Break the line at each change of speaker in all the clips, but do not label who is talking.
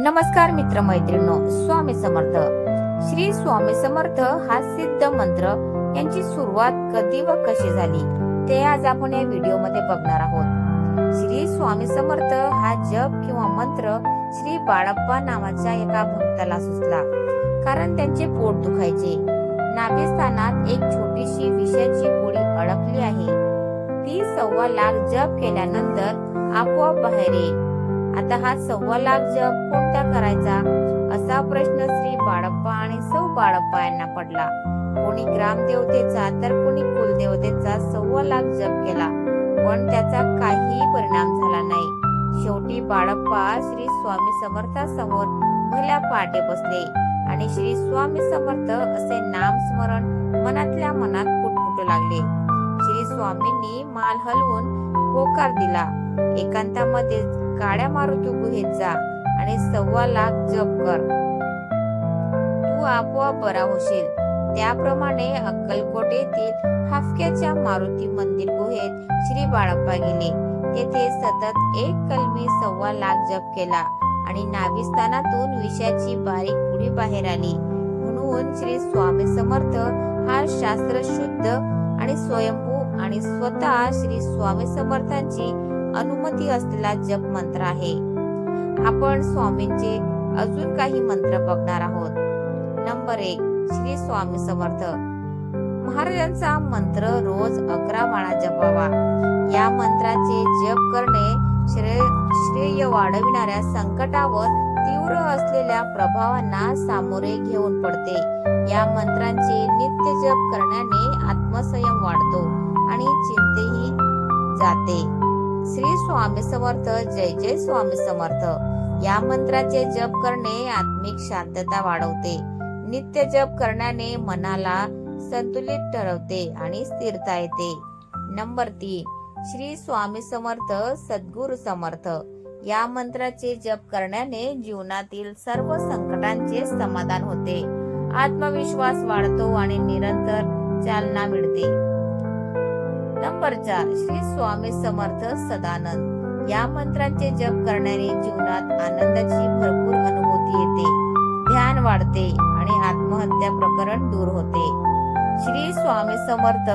नमस्कार मित्र मैत्रिणो स्वामी समर्थ. श्री स्वामी समर्थ हा सिद्ध मंत्र यांची सुरुवात कधी व कशी झाली ते आज आपण या व्हिडिओमध्ये बघणार आहोत. श्री स्वामी समर्थ हा जप किंवा मंत्र श्री बाळप्पा नावाच्या एका भक्ताला सुचला. कारण त्यांचे पोट दुखायचे. नाभिस्थानात एक छोटीशी विषाची गोळी अडकली आहे. ती सव्वा लाख जप केल्यानंतर आपोआप बाहेर येईल. आता हा सव्वा लाख जप कोणता करायचा? असा प्रश्न श्री बाळप्पा आणि सौ बाळप्पा यांना पडला. कोणी ग्रामदेवतेचा तर कोणी कुलदेवतेचा सव्वा लाख जप केला पण त्याचा काहीही परिणाम झाला नाही. शेवटी बाळप्पा श्री स्वामी समर्थासमोर भल्या पाटे बसले आणि श्री स्वामी समर्थ असे नाम स्मरण मनातल्या मनात पुटपुटू लागले. श्री स्वामींनी माल हलवून होकार दिला. एकांतामध्ये काड्या मारुती गुहेत जा आणि सव्वा लाख जप कर. तू आपोआप बरा होशील. त्याप्रमाणे अक्कलकोट येथील हाफक्याच्या मारुती मंदिर गुहेत श्री बाळप्पा गेले. तेथे सतत एक कलमी सव्वा लाख जप केला आणि नाभिस्थानातून विषाची बारीक पुढी बाहेर आली. म्हणून श्री स्वामी समर्थ हा शास्त्र शुद्ध आणि स्वयंभू आणि स्वतः श्री स्वामी समर्थांची अनुमती असलेला जप मंत्र आहे. आपण स्वामींचे अजून काही मंत्र बघणार आहोत. नंबर एक श्री स्वामी समर्थ. महाराजांचा मंत्र रोज अकरा माळा जपावा. या मंत्राचे जप करणे श्रेय श्रेय वाढविणाऱ्या संकटावर तीव्र असलेल्या प्रभावांना सामोरे घेऊन पडते. या मंत्रांचे नित्य जप करण्याने आत्मसंयम वाढतो आणि चिंतेही जाते. स्वामी समर्थ जय जय स्वामी समर्थ. या मंत्राचे जप करणे आत्मिक शांतता वाढवते. नित्य जप करण्याने मनाला संतुलित ठरवते आणि स्थिरता येते. नंबर तीन श्री स्वामी समर्थ सद्गुरु समर्थ. या मंत्राचे जप करण्याने जीवनातील सर्व संकटांचे समाधान होते. आत्मविश्वास वाढतो आणि निरंतर चालना मिळते. नंबर चार श्री स्वामी समर्थ सदानंद. या मंत्रांचे जप करण्याने जीवनात आनंदाची भरपूर अनुभूती येते. ध्यान वाढते आणि आत्महत्या प्रकरण दूर होते. श्री स्वामी समर्थ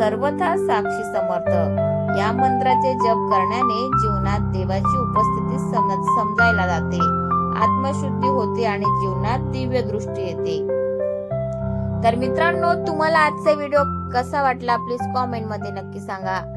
सर्वथा साक्षी समर्थ. या मंत्राचे जप करण्याने जीवनात देवाची उपस्थिती समज समजायला जाते. आत्मशुद्धी होते आणि जीवनात दिव्य दृष्टी येते. तर मित्रांनो तुम्हाला आजचा व्हिडिओ कसा वाटला? प्लीज कॉमेंटमध्ये नक्की सांगा.